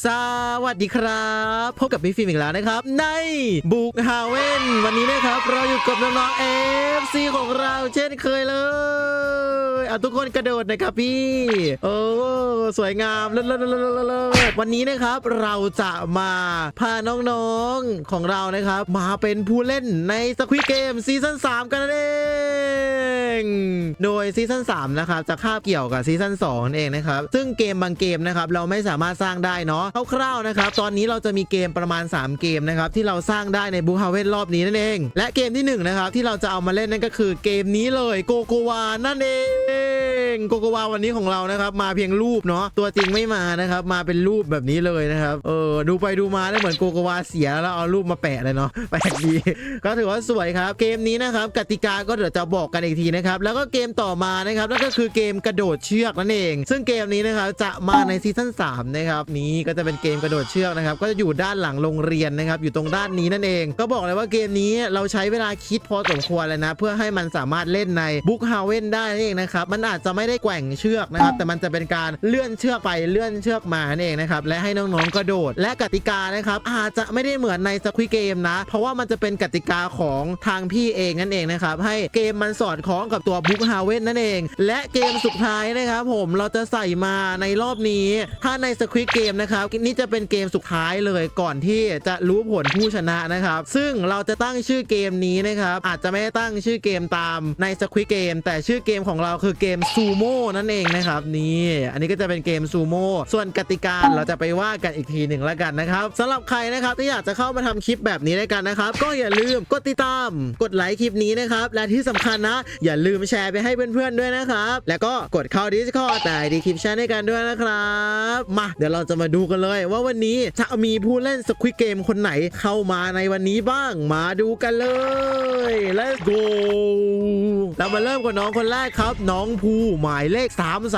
สวัสดีครับ พบกับพี่ฟิล์มอีกแล้วนะครับ ในบุกฮาเวนวันนี้นะครับ เราอยู่กับน้องๆเอฟซีของเราเช่นเคยเลยเอาทุกคนกระโดดนะครับพี่ โอ้สวยงามเลิศเลิศเลิศเลิศเลิศวันนี้นะครับเราจะมาพาน้องๆของเรานะครับ มาเป็นผู้เล่นในสควิเกมซีซั่น3 กันนั่นเองโดยซีซั่น3นะครับจะคาบเกี่ยวกับซีซั่น2นั่นเองนะครับซึ่งเกมบางเกมนะครับเราไม่สามารถสร้างได้เนาะคร่าวๆนะครับตอนนี้เราจะมีเกมประมาณ 3 เกมนะครับที่เราสร้างได้ในบูฮาเวนรอบนี้นั่นเอง และเกมที่1นะครับที่เราจะเอามาเล่นนั่นก็คือเกมนี้เลยโกโกวานั่นเอง โกโกวาวันนี้ของเรานะครับมาเพียงรูปเนาะตัวจริงไม่มานะครับมาเป็นรูปแบบนี้เลยนะครับเออดูไปดูมาได้เหมือนโกโกวาเสียแล้วเอารูปมาแปะเลยเนาะแปลกดีก็ถือว่าสวยครับเกมนี้นะครับกติกาก็เดี๋ยวจะบอกกันอีกทีนะครับแล้วก็เกมต่อมานะครับนั่นก็คือเกมกระโดดเชือกนั่นเอง ซึ่งเกมนี้นะครับจะมาในซีซั่น3นะครับนี้ก็จะเป็นเกมกระโดดเชือกนะครับก็จะอยู่ด้านหลังโรงเรียนนะครับอยู่ตรงด้านนี้นั่นเอง ก็บอกเลยว่าเกมนี้เราใช้เวลาคิดพอสมควรเลยนะ เพื่อให้มันสามารถเล่นในบุ๊กฮาเว่นได้นั่นเองนะครับมันอาจจะไม่ไม่ได้แกว่งเชือกนะครับแต่มันจะเป็นการเลื่อนเชือกไปเลื่อนเชือกมานั่นเองนะครับและให้น้องๆกระโดด และกติกานะครับอาจจะไม่ได้เหมือนในสควิเกมนะ เพราะว่ามันจะเป็นกติกาของทางพี่เองนั่นเองนะครับให้เกมมันสอดคล้องกับตัวบุ๊กฮาเว่นนั่นเอง และเกมสุดท้ายนะครับผมเราจะใส่มาในรอบนี้ ถ้าในสควิเกมนะครับนี่จะเป็นเกมสุดท้ายเลยก่อนที่จะรู้ผลผู้ชนะนะครับ ซึ่งเราจะตั้งชื่อเกมนี้นะครับอาจจะไม่ได้ตั้งชื่อเกมตามในสควิเกมแต่ชื่อเกมของเราคือเกมซูโม่นั่นเองนะครับนี่อันนี้ก็จะเป็นเกมซูโม่ส่วนกติกาเราจะไปว่ากันอีกทีหนึ่งแล้วกันนะครับสำหรับใครนะครับที่อยากจะเข้ามาทำคลิปแบบนี้ด้วยกันนะครับ ก็อย่าลืมกดติดตาม กดไลค์คลิปนี้นะครับ และที่สำคัญนะ อย่าลืมแชร์ไปให้เพื่อนๆด้วยนะครับ แล้วก็กดเข้า Discord แต่ดีคลิปแชร์ให้กันด้วยนะครับมาเดี๋ยวเราจะมาดูกันเลยว่าวันนี้จะมีผู้เล่นสควิ g เกมคนไหนเข้ามาในวันนี้บ้างมาดูกันเลย let's go เรามาเริ่มกับน้องคนแรกครับ น้องภูหมายเลข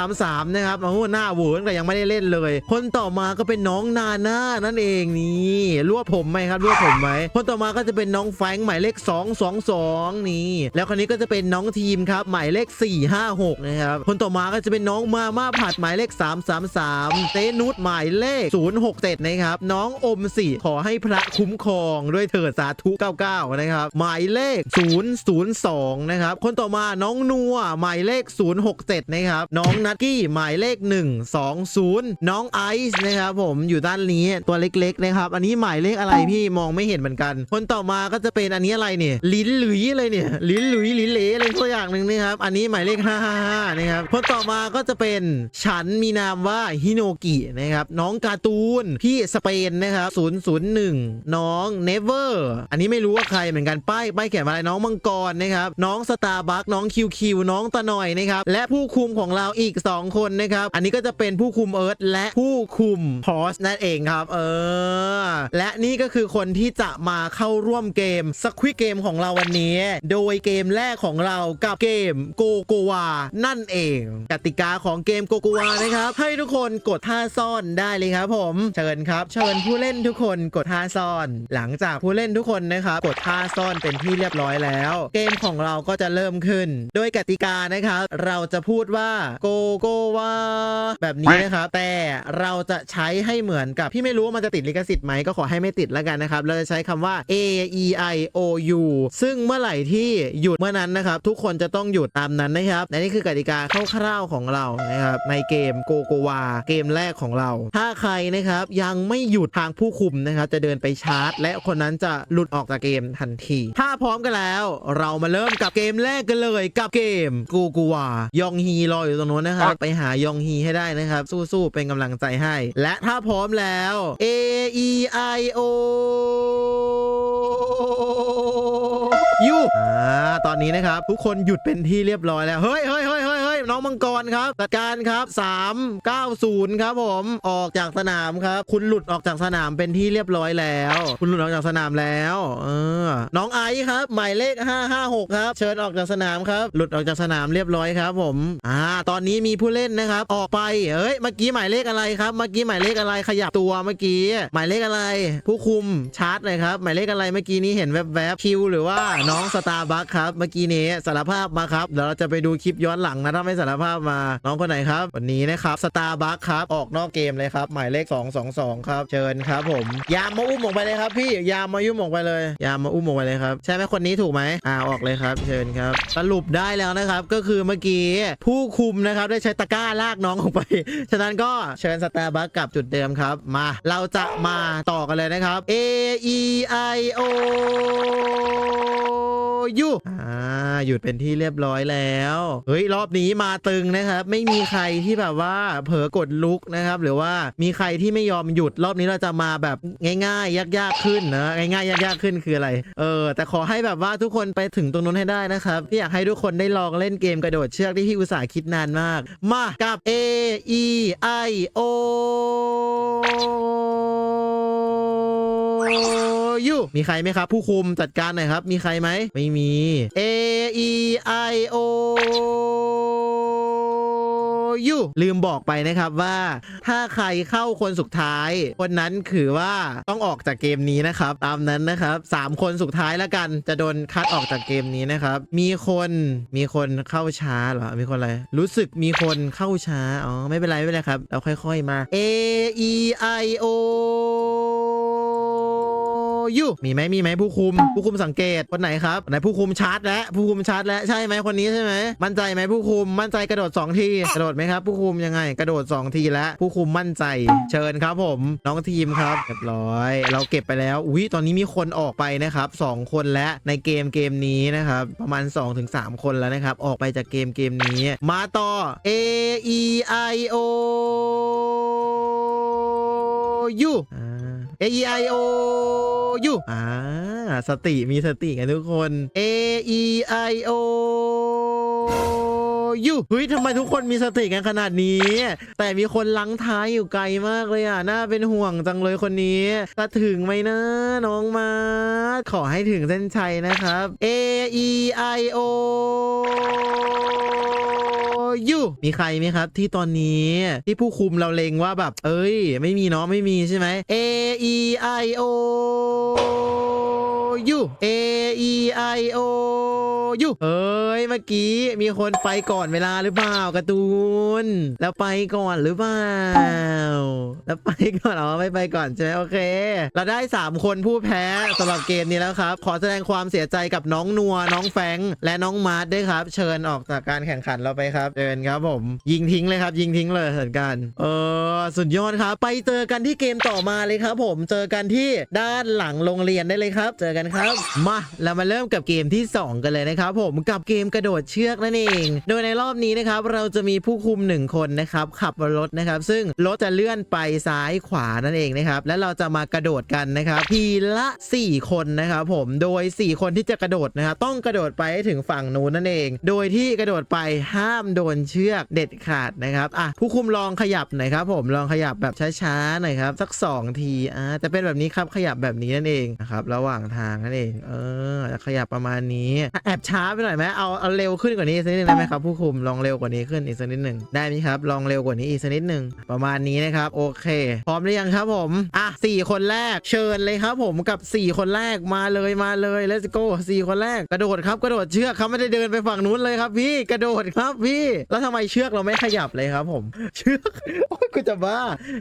333 นะครับโอ้หหน้าเหวือนแต่ยังไม่ได้เล่นเลย คนต่อมาก็เป็นน้องนาน่านั่นเองนี่รวบผมไหมครับรวบผมไหมคนต่อมาก็จะเป็นน้องแฟงหมายเลข 222 นี่ แล้วคนนี้ก็จะเป็นน้องทีมครับหมายเลข 456 นะครับคนต่อมาก็จะเป็นน้องมาม่าผัดหมายเลข 333 เตนุชหมายเลข 067 นะครับน้องอมสิขอให้พระคุ้มครองด้วยเถิดสาธุ 99 นะครับหมายเลข 002 นะครับคนต่อมาน้องนัวหมายเลข 067นะครับ น้องนัตกี้หมายเลข 120 น้องไอซ์นะครับผมอยู่ด้านนี้ตัวเล็กๆนะครับ อันนี้หมายเลขอะไรพี่มองไม่เห็นเหมือนกัน คนต่อมาก็จะเป็นอันนี้อะไรเนี่ยลิ้นหลุยอะไรเนี่ยลิ้นหลุยลิ้นเหลอะไรสักอย่างหนึ่งนะครับ อันนี้หมายเลข 555 นะครับ คนต่อมาก็จะเป็นฉันมีนามว่าฮิโนกินะครับน้องการ์ตูนพี่สเปนนะครับ001 น้องเนเวอร์อันนี้ไม่รู้ว่าใครเหมือนกันป้ายป้ายเขียนว่าอะไรน้องมังกรนะครับน้องสตาร์บัคน้องคิวคิวน้องตะหน่อยนะครับและผู้้คุมของเราอีก 2 คนนะครับ อันนี้ก็จะเป็นผู้คุมเอิร์ธและผู้คุมพอสนั่นเองครับ เออ และนี่ก็คือคนที่จะมาเข้าร่วมเกมสควิเกมของเราวันนี้ โดยเกมแรกของเรากับเกมโกโกวานั่นเอง กติกาของเกมโกโกวานะครับ ให้ทุกคนกดท่าซ่อนได้เลยครับผม เชิญครับ เชิญผู้เล่นทุกคนกดท่าซ่อน หลังจากผู้เล่นทุกคนนะครับกดท่าซ่อนเป็นที่เรียบร้อยแล้ว เกมของเราก็จะเริ่มขึ้น โดยกติกานะครับ เราจะพูดูดว่าโกโกวาแบบนี้นะครับ แต่เราจะใช้ให้เหมือนกับ พี่ไม่รู้ว่ามันจะติดลิขสิทธิ์ไหมก็ขอให้ไม่ติดแล้วกันนะครับ เราจะใช้คำว่า A E I O U ซึ่งเมื่อไหร่ที่หยุดเมื่อนั้นนะครับ ทุกคนจะต้องหยุดตามนั้นนะครับและนี่คือกติกาคร่าวๆของเรานะครับในเกมโกโกวาเกมแรกของเรา ถ้าใครนะครับยังไม่หยุดทางผู้คุมนะครับ จะเดินไปชาร์จ และคนนั้นจะหลุดออกจากเกมทันที ถ้าพร้อมกันแล้ว เรามาเริ่มกับเกมแรกกันเลยกับเกมโกโกวายองฮีรออยู่ตรงนู้นนะครับ ไปหายองฮีให้ได้นะครับ สู้ๆ เป็นกำลังใจให้ และถ้าพร้อมแล้ว A E I O ยูอ่า ตอนนี้นะครับทุกคนหยุดเป็นที่เรียบร้อยแล้ว เฮ้ยเฮ้ยเฮ้ยเฮ้ยเฮ้ยน้องมังกรครับจัดการครับ390 ครับผมออกจากสนามครับ คุณหลุดออกจากสนามเป็นที่เรียบร้อยแล้ว คุณหลุดออกจากสนามแล้วเออน้องไอซ์ครับ หมายเลข 556 ครับ เชิญออกจากสนามครับ หลุดออกจากสนามเรียบร้อยครับผมอ่าตอนนี้มีผู้เล่นนะครับ ออกไปเอ้ยเมื่อกี้หมายเลขอะไรครับเมื่อกี้หมายเลขอะไรขยับตัวเมื่อกี้ หมายเลขอะไร ผู้คุมชาร์จเลยครับหมายเลขอะไรเมื่อกี้นี้เห็นแวบๆคิวหรือว่าน้องสตาร์บัคครับครับ เมื่อกี้นี้สารภาพมาครับ เดี๋ยวเราจะไปดูคลิปย้อนหลังนะถ้าไม่สารภาพมาน้องคนไหนครับ วันนี้นะครับสตาร์บัคครับออกนอกเกมเลยครับ หมายเลข 222 ครับ เชิญครับผมยามมาอุ้มออกไปเลยครับ พี่ยามมายุ่มออกไปเลย ยามมาอุ้มออกไปเลยครับใช่ไหมคนนี้ถูกไหมอ่าออกเลยครับเชิญครับ สรุปได้แล้วนะครับก็คือเมื่อกี้ผู้คุมนะครับได้ใช้ตะกร้าลากน้องออกไป ฉะนั้นก็เชิญสตาร์บัคกลับจุดเดิมครับ มาเราจะมาต่อกันเลยนะครับ A E I O U อ่าหยุดเป็นที่เรียบร้อยแล้วเฮ้ยรอบนี้มาตึงนะครับ ไม่มีใครที่แบบว่าเผลอกดลุกนะครับ หรือว่ามีใครที่ไม่ยอมหยุดรอบนี้เราจะมาแบบง่ายๆยากๆขึ้นนะง่ายๆยากๆขึ้นคืออะไร เออ แต่ขอให้แบบว่าทุกคนไปถึงตรงนู้นให้ได้นะครับพี่อยากให้ทุกคนได้ลองเล่นเกมกระโดดเชือกที่พี่อุตส่าห์คิดนานมาก มากับ A E I O U มีใครไหมครับ ผู้คุมจัดการหน่อยครับ มีใครไหม ไม่มี A E I O U ลืมบอกไปนะครับว่าถ้าใครเข้าคนสุดท้าย คนนั้นคือว่าต้องออกจากเกมนี้นะครับ ตามนั้นนะครับสามคนสุดท้ายแล้วกันจะโดนคัดออกจากเกมนี้นะครับ มีคนมีคนเข้าช้าเหรอ มีคนอะไร รู้สึกมีคนเข้าช้า อ๋อ ไม่เป็นไร ไม่เป็นไรครับ เราค่อย ๆมา A E I O U มีไหมมีไหมผู้คุม ผู้คุมสังเกตคนไหนครับคนไหนผู้คุมชาร์จแล้วผู้คุมชาร์จแล้วใช่ไหมคนนี้ใช่ไหมมั่นใจไหมผู้คุมมั่นใจกระโดดสองทีกระโดดไหมครับ ผู้คุมยังไง กระโดดสองทีแล้วผู้คุมมั่นใจ เชิญครับผม น้องทีมครับเรียบร้อย เราเก็บไปแล้วอุ้ยตอนนี้มีคนออกไปนะครับสองคนแล้วในเกมเกมนี้นะครับประมาณ 2-3 คนแล้วนะครับออกไปจากเกมเกมนี้ มาต่อ A E I O U อ่า A E I O U อ่า สติมีสติกันทุกคน A E I O U เฮ้ยทำไมทุกคนมีสติกันขนาดนี้ แต่มีคนลังท้ายอยู่ไกลมากเลยอะ น่าเป็นห่วงจังเลยคนนี้ จะถึงไหมนะน้องมาร์คขอให้ถึงเส้นชัยนะครับ A E I O U มีใครไหมครับ ที่ตอนนี้ที่ผู้คุมเราเลงว่าแบบ เอ้ย ไม่มีเนาะไม่มีใช่ไหม A E I O U A E I O U เอ้ยเมื่อกี้มีคนไปก่อนเวลาหรือเปล่าการ์ตูน แล้วไปก่อนหรือเปล่า แล้วไปก่อนเหรอไม่ไปก่อนใช่ไหมโอเค เราได้ 3 คนผู้แพ้สำหรับเกมนี้แล้วครับ ขอแสดงความเสียใจกับน้องนัวน้องแฟง และน้องมาร์ทด้วยครับ เชิญออกจากการแข่งขันเราไปครับเชิญครับผม ยิงทิ้งเลยครับ ยิงทิ้งเลยเหมือนกัน เออสุดยอดครับ ไปเจอกันที่เกมต่อมาเลยครับ ผมเจอกันที่ด้านหลังโรงเรียนได้เลยครับ เจอกันครับมาเรามาเริ่มกับเกมที่ 2 กันเลยนะครับ ผมกับเกมกระโดดเชือกนั่นเอง โดยในรอบนี้นะครับ เราจะมีผู้คุม 1 คนนะครับขับรถนะครับ ซึ่งรถจะเลื่อนไปซ้ายขวานั่นเองนะครับ และเราจะมากระโดดกันนะครับ ทีละ 4 คนนะครับผมโดย 4 คนที่จะกระโดดนะครับต้องกระโดดไปให้ถึงฝั่งนู้นนั่นเอง โดยที่กระโดดไปห้ามโดนเชือกเด็ดขาดนะครับอะผู้คุมลองขยับหน่อยครับผมลองขยับแบบช้าๆหน่อยครับสัก 2 ทีอ่าจะเป็นแบบนี้ครับขยับแบบนี้นั่นเองนะครับระหว่างทางนั่นเองเออขยับประมาณนี้แอบช้าไปหน่อยไหมเอาเอาเร็วขึ้นกว่านี้อีกสักนิดนึงได้ไหมครับผู้คุมลองเร็วกว่านี้ขึ้นอีกสักนิดหนึ่งได้ไหมครับลองเร็วกว่านี้อีกสักนิดหนึ่งประมาณนี้นะครับโอเค พร้อมหรือยังครับผมอะสี่คนแรกเชิญเลยครับผมกับ 4 คนแรกมาเลยมาเลย let's go สี่คนแรกกระโดดครับกระโดดเชือกเขาไม่ได้เดินไปฝั่งนู้นเลยครับพี่กระโดดครับพี่แล้วทำไมเชือกเราไม่ขยับเลยครับผม เชือกโอ้ยกูจะบ้า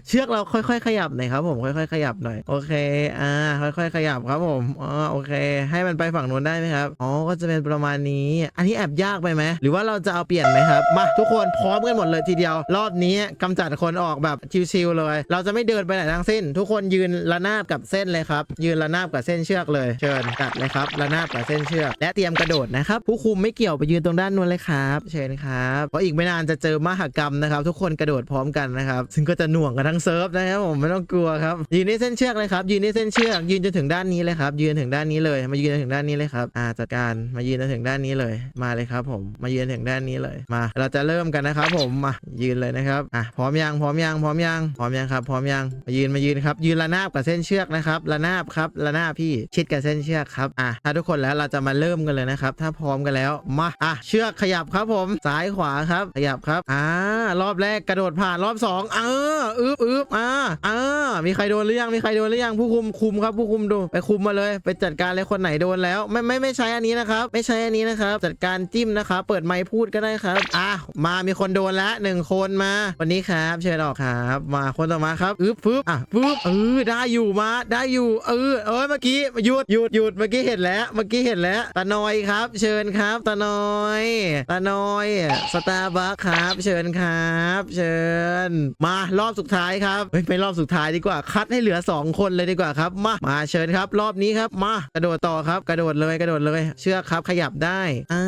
เชือกเราค่อย ๆ ขยับหน่อยครับผมค่อย ๆ ขยับหน่อย โอเค อ่า ค่อย ๆ ขยับครับผมอ๋อโอเค ให้มันไปฝั่งนู้นได้ไหมครับ อ๋อ ก็จะเป็นประมาณนี้ อันนี้แอบยากไปไหม หรือว่าเราจะเอาเปลี่ยนไหมครับ มาทุกคนพร้อมกันหมดเลยทีเดียว รอบนี้กำจัดคนออกแบบชิวๆเลย เราจะไม่เดินไปไหนทั้งสิ้น ทุกคนยืนระนาบกับเส้นเลยครับ ยืนระนาบกับเส้นเชือกเลย เชิญตัดเลยครับ ระนาบกับเส้นเชือก และเตรียมกระโดดนะครับ ผู้คุมไม่เกี่ยวไปยืนตรงด้านนู้นเลยครับ เชิญครับเพราะอีกไม่นานจะเจอมหกรรมนะครับ ทุกคนกระโดดพร้อมกันนะครับ ซึ่งก็จะหน่วงกันทั้งเซิร์ฟนะครับผมไม่ต้องกลัวครับยืนที่เส้นเชือกเลยครับยืนที่เส้นเชือกยืนจนถึงด้านนี้เลยครับยืนถึงด้านนี้เลย มายืนถึงด้านนี้เลยครับอ่าจัดการมายืนจนถึงด้านนี้เลยมาเลยครับ ผมมายืนถึงด้านนี้เลยมา เราจะเริ่มกันนะครับ ผมมายืนเลยนะครับอะพร้อมยังพร้อมยังพร้อมยังพร้อมยังครับพร้อมยังมายืนมายืนครับ ยืนระนาบกับเส้นเชือกนะครับระนาบครับระนาบพี่ชิดกับเส้นเชือกครับอะถ้าทุกคนแล้วเราจะมาเริ่มกันเลยนะครับ ถ้าพร้อมกันแล้วมาอะเชือกขยับครับผมซ้ายขวาครับขยับครับอ่ารอบแรกกระโดดผ่านรอบสองเอออึบอึบอ่าอ่ามีใครโดนหรือยังมีใครโดนหรือยังผู้คุมคุมครับผู้คุมดูไปคุมมาเลย ไปจัดการเลยคนไหนโดนแล้ว ไม่ไม่ไม่ใช้อันนี้นะครับ ไม่ใช้อันนี้นะครับ จัดการจิ้มนะครับเปิดไมค์พูดก็ได้ครับอะมามีคนโดนแล้วหนึ่งคนมาวันนี้ครับเชิญออกครับ มาคนต่อมาครับอึ๊บปึ๊บอะปึ๊บเออได้อยู่มาได้อยู่เออเออเมื่อกี้หยุดหยุดหยุดเมื่อกี้เห็นแล้ว เมื่อกี้เห็นแล้วตาน้อยครับ เชิญครับตาน้อยตาน้อยสตาร์บัคครับ เชิญครับ เชิญ มารอบสุดท้ายครับเฮ้ยไม่รอบสุดท้ายดีกว่า คัดให้เหลือ 2 คนเลยดีกว่าครับ มา มาเชิญครับ รอบนี้ครับ มากระโดดต่อครับ กระโดดเลยกระโดดเลย เชือกครับขยับได้อ่า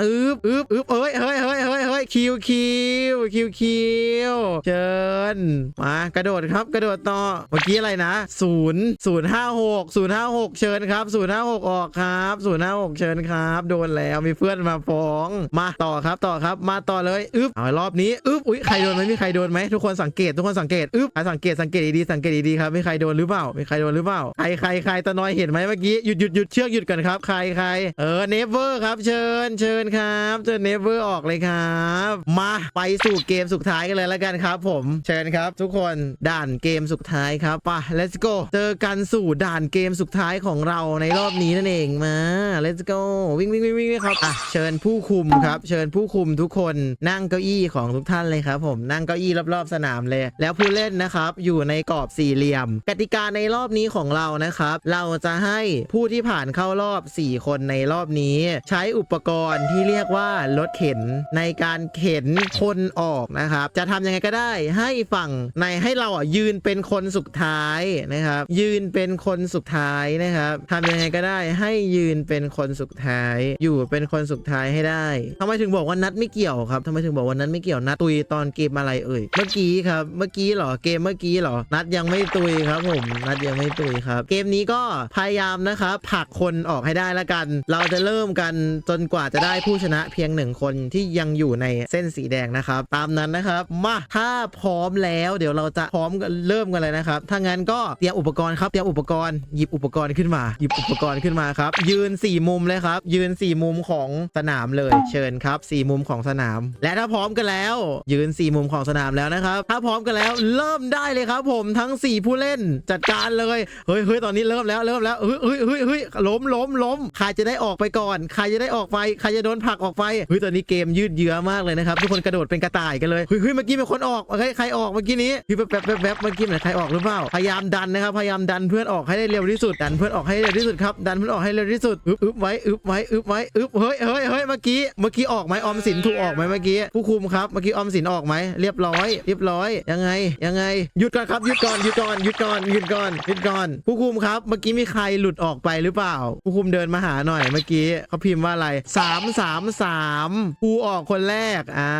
อึ๊บอึ๊บอึ๊บเอ้ยเฮ้ยเฮ้ยเฮ้ยเฮ้ยคิวคิวคิวคิวเชิญ มากระโดดครับกระโดดต่อเมื่อกี้อะไรนะศูนย์ศูนย์ห้าหกศูนย์ห้าหกเชิญครับศูนย์ห้าหกออกครับศูนย์ห้าหกเชิญครับ โดนแล้วมีเพื่อนมาฟ้อง มาต่อครับต่อครับมาต่อเลยอึ๊บเอารอบนี้อึ๊บอุ้ยใครโดนไหมมีใครโดนไหมทุกคนสังเกตทุกคนสังเกตอึ๊บสังเกตสังเกตดีๆสังเกตดีๆครับมีใครโดนหรือเปล่ามีใครโดนหรือเปล่าใครใครใครตะนอยเห็นไหมเมื่อกี้หยุดหยุดหยุดเชือกหยุดก่อนครับใครใครเออเนเวอร์ครับเชิญเชิญครับเชิญเนเวอร์ออกเลยครับ มาไปสู่เกมสุดท้ายกันเลยแล้วกันครับ ผมเชิญครับ ทุกคนด่านเกมสุดท้ายครับไป let's go เจอกันสู่ด่านเกมสุดท้ายของเราในรอบนี้นั่นเองมา let's go วิ่งวิ่งวิ่งวิ่งวิ่งครับอะเชิญผู้คุมครับ เชิญผู้คุมทุกคนนั่งเก้าอี้ของทุกท่านเลยครับผมนั่งเก้าอี้รอบๆสนามเลย แล้วผู้เล่นนะครับอยู่ในกรอบสี่เหลี่ยม กติกาในรอบนี้ของเรานะครับ เราจะให้ผู้ที่ผ่านเข้ารอบ 4 คนในรอบนี้ ใช้อุปกรณ์ที่เรียกว่ารถเข็นในการเข็นคนออกนะครับ จะทำยังไงก็ได้ให้ฝั่งในให้เราอะยืนเป็นคนสุดท้ายนะครับ ยืนเป็นคนสุดท้ายนะครับทำยังไงก็ได้ให้ยืนเป็นคนสุดท้าย อยู่เป็นคนสุดท้ายให้ได้ทำไมถึงบอกว่านัดไม่เกี่ยวครับทำไมถึงบอกว่านัดไม่เกี่ยวนัดตุยตอนเกมอะไรเอ่ยเมื่อกี้ครับเมื่อกี้เหรอเกมเมื่อกี้เหรอนัดยังไม่ตุยครับผมนัดยังไม่ตุยครับ เกมนี้ก็พยายามนะครับผลักคนออกให้ได้ละกัน เราจะเริ่มกันจนกว่าจะได้ผู้ชนะเพียงหนึ่งคนที่ยังอยู่ในเส้นสีแดงนะครับ ตามนั้นนะครับมาถ้าพร้อมแล้วเดี๋ยวเราจะพร้อมกันเริ่มกันเลยนะครับถ้างั้นก็เตรียมอุปกรณ์ครับเตรียมอุปกรณ์หยิบอุปกรณ์ขึ้นมา หยิบอุปกรณ์ขึ้นมาครับยืนสี่มุมเลยครับยืนสี่มุมของสนามเลยเชิญครับสี่มุมของสนาม และถ้าพร้อมกันแล้ว ยืนสี่มุมของสนามแล้วนะครับ ถ้าพร้อมกันแล้วเริ่มได้เลยครับ ผมทั้ง 4 ผู้เล่นจัดการเลยเฮ้ยเฮ้ยตอนนี้เริ่มแล้วเริ่มแล้วเฮ้ยเฮ้ยเฮ้ยเฮ้ยล้มล้มล้มใครจะได้ออกไปก่อน ใครจะได้ออกไปใครจะโดนผลักออกไปเฮ้ยตอนนี้เกมยืดเยื้อมากเลยนะครับทุกคนกระโดดเป็นกระต่ายกันเลยเฮ้ยเฮ้ยเมื่อกี้มีคนออกเฮ้ยใครออกเมื่อกี้นี้พี่แป๊บแป๊บแป๊บบเมื่อกี้เหมือนใครออกหรือเปล่าพยายามดันนะครับพยายามดันเพื่อนออกให้ได้เร็วที่สุดดันเพื่อนออกให้เร็วที่สุดครับดันเพื่อนออกให้เร็วที่สุดอึบอึบไว้อึบไว้อึบไว้อึบเฮ้ยเฮ้ยเฮ้ยเมื่อกี้เมื่อกี้ออกไหมออมสินถูกออกไหมเมื่อกี้ผู้คุมครับเมื่อกี้ออมสินออกไหมเรียบร้อย เรียบร้อยยังไงยังไงหยุดก่อนครับหยุดก่อนหยุดก่อนหยุดก่อนหยุดก่อนหยุดก่อนผู้คุมครับ เมื่อกี้มีใครหลุดออกไปหรือเปล่า ผู้คุมเดินมาหาหน่อยเมื่อกี้เขาพิมพ์ว่าอะไรสามสามสามภูออกคนแรกอ่า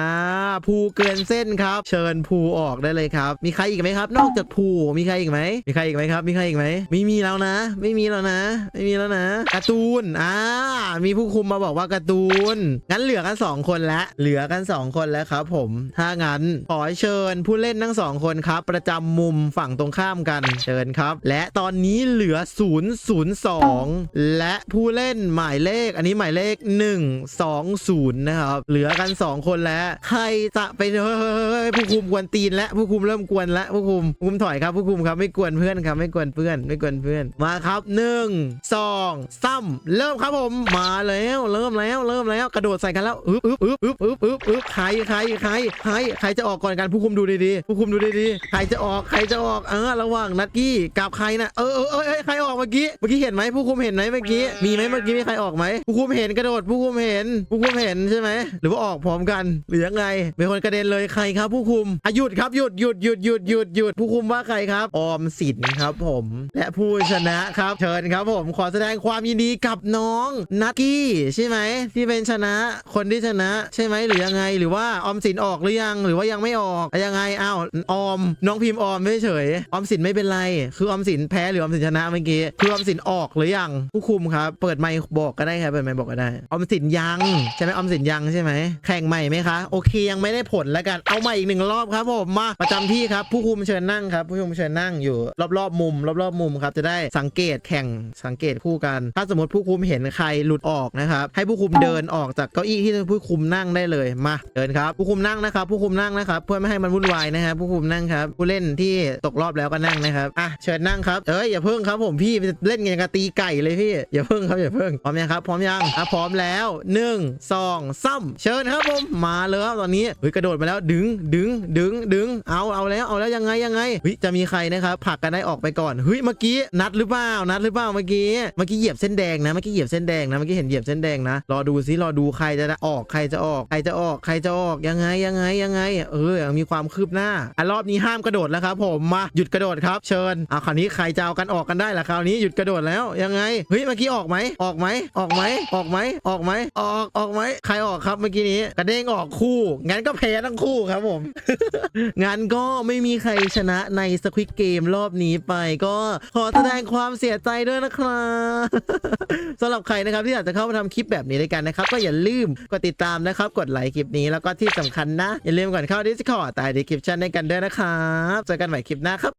ภูเกินเส้นครับ เชิญภูออกได้เลยครับ มีใครอีกไหมครับ นอกจากภูมีใครอีกไหมมีใครอีกไหมครับ มีใครอีกไหมไม่มีแล้วนะ ไม่มีแล้วนะไม่มีแล้วนะการ์ตูนอ่ามีผู้คุมมาบอกว่าการ์ตูนงั้นเหลือกันสองคนแล้วเหลือกันสองคนแล้วครับผม ถ้างั้นขอเชิญผู้เล่นทั้งสองคนครับ ประจำมุมฝั่งตรงข้ามกันเชิญครับ และตอนนี้เหลือ 002 และผู้เล่นหมายเลข อันนี้หมายเลข 120 นะครับ เหลือกัน 2 คนแล้ว ใครจะไปเฮ้ยผู้คุมกวนตีนและผู้คุมเริ่มกวนและผู้คุมคุมถอยครับผู้คุมครับไม่กวนเพื่อนครับไม่กวนเพื่อนไม่กวนเพื่อนมาครับ 1 2 3เริ่มครับผมมาแล้วเริ่มแล้วเริ่มแล้วกระโดดใส่กันแล้วอึ๊บอึ๊บอึ๊บอึ๊บอึ๊บอึ๊บอึ๊บใครใครใครใครใครจะออกก่อนกันผู้คุมดูดีๆผู้คุมดูดีๆใครจะออกใครจะออกเออระหว่างนัดกี้กับใครนะเออเออเออใครออกเมื่อกี้เมื่อกี้เห็นไหมผู้คุมเห็นไหมเมื่อกี้มีไหมเมื่อกี้มีใครออกไหมผู้คุมเห็นกระโดดผู้คุมเห็น ผู้คุมเห็นใช่ไหมหรือว่าออกพร้อมกันหรือยังไงมีคนกระเด็นเลยใครครับ ผู้คุมอะหยุดครับหยุดหยุดหยุดหยุดหยุดหยุดผู้คุมว่าใครครับ ออมสินครับ ผม และผู้ชนะครับเชิญครับผมขอแสดงความยินดีกับน้องนักกี้ใช่ไหมที่เป็นชนะคนที่ชนะใช่ไหมหรือยังไง หรือว่าออมสินออกหรือยัง หรือว่ายังไม่ออกอะยังไงอ้าวออม น้องพิมพ์ออมไม่เฉยออมสินไม่เป็นไร คือออมสินแพ้หรือออมสินชนะเมื่อกี้คือออมสินออกหรือยังผู้คุมครับ เปิดไมค์บอกก็ได้ครับเปิดไมค์บอกก็ได้ออมสินยังใช่ไหมออมสินยังใช่ไหมแข่งใหม่ไหมคะโอเคยังไม่ได้ผลแล้วกันเอาใหม่อีกหนึ่งรอบครับผมมาประจำที่ครับผู้คุมเชิญนั่งครับผู้คุมเชิญนั่งอยู่ รอบๆมุม รอบๆมุมครับจะได้สังเกตแข่งสังเกตคู่กัน ถ้าสมมติผู้คุมเห็นใครหลุดออกนะครับให้ผู้คุมเดินออกจากเก้าอี้ที่ผู้คุมนั่ง่งได้เลยมาเดินครับ ผู้คุมนั่งนะครับผู้คุมนั่งนะครับ เพื่อไม่ให้มันวุ่นวายนะครับผู้คุมนั่งครับผู้เล่นที่ตกรอบแล้วก็นั่งนะครับอะเชิญนั่งครับเอ้ยอย่าเพิ่งครับผมพี่เล่นกันกับตีไก่เลยพี่อย่าเพิ่งครับอย่าเพิ่งพร้อมยังครับพร้อมยังอะพร้อมแล้วหนึ่งสองสามเชิญครับผมมาเลยครับตอนนี้เฮ้ยกระโดดมาแล้วดึงดึงดึงดึงเอาเอาแล้วเอาแล้วยังไงยังไงเฮ้ยจะมีใครนะครับผักกันได้ออกไปก่อนเฮ้ยเมื่อกี้นัดหรือเปล่านัดหรือเปล่าเมื่อกี้เมื่อกี้เหยียบเส้นแดงนะเมื่อกี้เหยียบเส้นแดงนะเมื่อกี้เห็นเหยียบเส้นแดงนะรอดูซิรอดูใครจะออกใครจะออกใครจะออก ใครจะออก ยังไง ยังไง ยังไง เออ มีความคืบหน้าอะรอบนี้ห้ามกระโดดแล้วครับ ผม มา หยุดกระโดดครับ เชิญอะคราวนี้ใครจะเอากันออกกันได้ล่ะคราวนี้หยุดกระโดดแล้ว ยังไง เฮ้ย เมื่อกี้ออกไหม ออกไหม ออกไหม ออกไหม ออกไหม ออก ออกไหม ใครออกครับเมื่อกี้นี้ กระเด้งออกคู่ งั้นก็แพ้ทั้งคู่ครับผม งั้นก็ไม่มีใครชนะในสควิตเกมรอบนี้ไป ก็ขอแสดงความเสียใจด้วยนะครับสำหรับใครนะครับที่อยากจะเข้ามาทำคลิปแบบนี้ด้วยกันนะครับ ก็อย่าลืมกดติดตามนะครับบกดไลค์คลิปนี้แล้วก็ที่สำคัญนะ อย่าลืมก่อนเข้า Discord ใต้ดีคลิปชั่นในกันด้วยนะครับเจอกันใหม่คลิปหน้าครับ